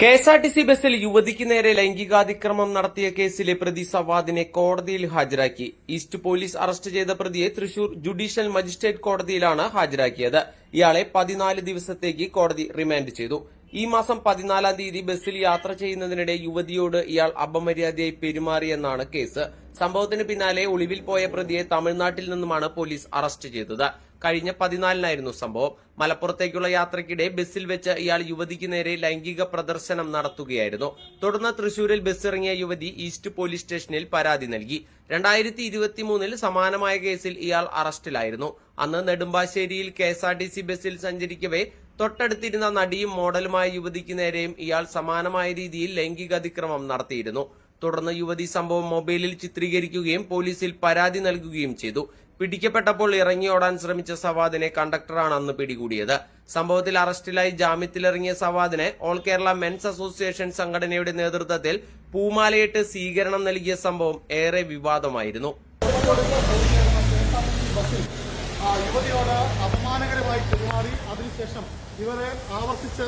K S R T C യുവതിക്ക് നേരെ ലൈംഗികാതിക്രമം നടത്തിയ കേസിലെ പ്രതി സവാദിനെ കോടതിയിൽ ഹാജരാക്കി. ഈസ്റ്റ് പോലീസ് അറസ്റ്റ് ചെയ്ത പ്രതിയെ തൃശൂർ ജുഡീഷ്യൽ മജിസ്ട്രേറ്റ് കോടതിയിലാണ് ഹാജരാക്കിയത്. ഇയാളെ പതിനാല് ദിവസത്തേക്ക് കോടതി റിമാൻഡ് ചെയ്തു. ഈ മാസം പതിനാലാം തീയതി ബസ്സിൽ യാത്ര ചെയ്യുന്നതിനിടെ യുവതിയോട് ഇയാൾ അപമര്യാദയായി പെരുമാറിയെന്നാണ് കേസ്. സംഭവത്തിന് പിന്നാലെ ഒളിവിൽ പോയ പ്രതിയെ തമിഴ്നാട്ടിൽ നിന്നുമാണ് പോലീസ് അറസ്റ്റ് ചെയ്തത്. കഴിഞ്ഞ പതിനാലിനായിരുന്നു സംഭവം. മലപ്പുറത്തേക്കുള്ള യാത്രയ്ക്കിടെ ബസ്സിൽ വെച്ച് ഇയാൾ യുവതിക്ക് നേരെ ലൈംഗിക പ്രദർശനം നടത്തുകയായിരുന്നു. തുടർന്ന് തൃശൂരിൽ ബസ്സിറങ്ങിയ യുവതി ഈസ്റ്റ് പോലീസ് സ്റ്റേഷനിൽ പരാതി നൽകി. രണ്ടായിരത്തി ഇരുപത്തിമൂന്നിൽ സമാനമായ കേസിൽ ഇയാൾ അറസ്റ്റിലായിരുന്നു. അന്ന് നെടുമ്പാശ്ശേരിയിൽ കെ ബസ്സിൽ സഞ്ചരിക്കവേ തൊട്ടടുത്തിരുന്ന നടിയും മോഡലുമായ യുവതിക്ക് നേരെയും ഇയാൾ സമാനമായ രീതിയിൽ ലൈംഗികാതിക്രമം നടത്തിയിരുന്നു. തുടർന്ന് യുവതി സംഭവം മൊബൈലിൽ ചിത്രീകരിക്കുകയും പോലീസിൽ പരാതി നൽകുകയും ചെയ്തു. പിടിക്കപ്പെട്ടപ്പോൾ ഇറങ്ങിയോടാൻ ശ്രമിച്ച സവാദിനെ കണ്ടക്ടറാണ് അന്ന് പിടികൂടിയത്. സംഭവത്തിൽ അറസ്റ്റിലായി ജാമ്യത്തിലിറങ്ങിയ സവാദിനെ ഓൾ കേരള മെൻസ് അസോസിയേഷൻ സംഘടനയുടെ നേതൃത്വത്തിൽ പൂമാലയിട്ട് സ്വീകരണം നൽകിയ സംഭവം ഏറെ വിവാദമായിരുന്നു. യുവതിയോട് അപമാനകരമായി പെരുമാറി. അതിനുശേഷം ഇവരെ ആവർത്തിച്ച്